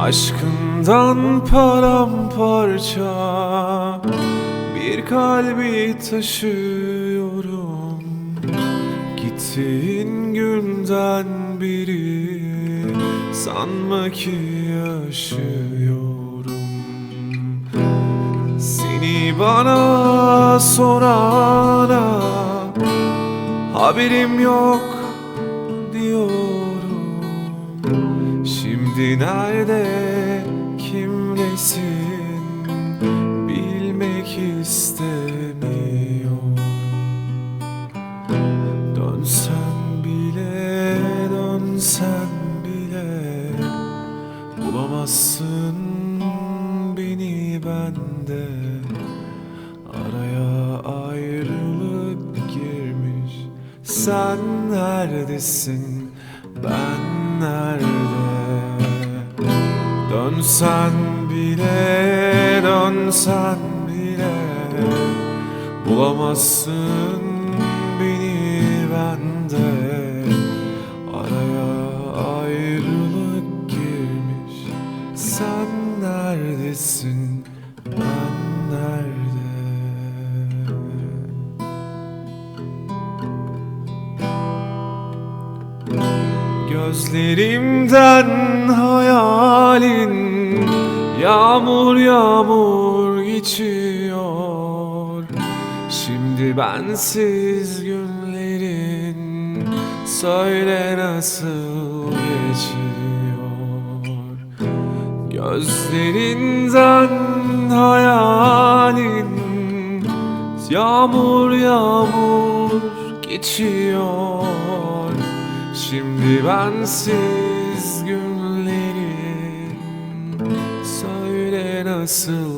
Aşkından paramparça Bir kalbi taşıyorum. Gittiğin günden beri Sanma ki yaşıyorum. Seni bana sorana Haberim yok Şimdi nerede kimlesin Bilmek istemiyorum. Dönsen bile dönsen bile Bulamazsın beni bende. Araya ayrılık girmiş. Sen neredesin? Ben nerede Dönsen bile dönsen bile Bulamazsın beni bende. Araya ayrılık girmiş Sen neredesin ben nerede? Gözlerimden hayalin geçiyor. Şimdi bensiz günlerin Söyle nasıl geçiyor? Gözlerinden hayalin Yağmur yağmur geçiyor. Şimdi bensiz günlerin Söyle nasıl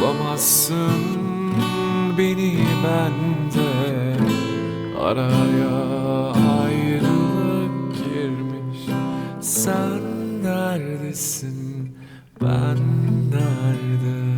Bulamazsın beni bende. Araya ayrılık girmiş. Sen neredesin? Ben nerede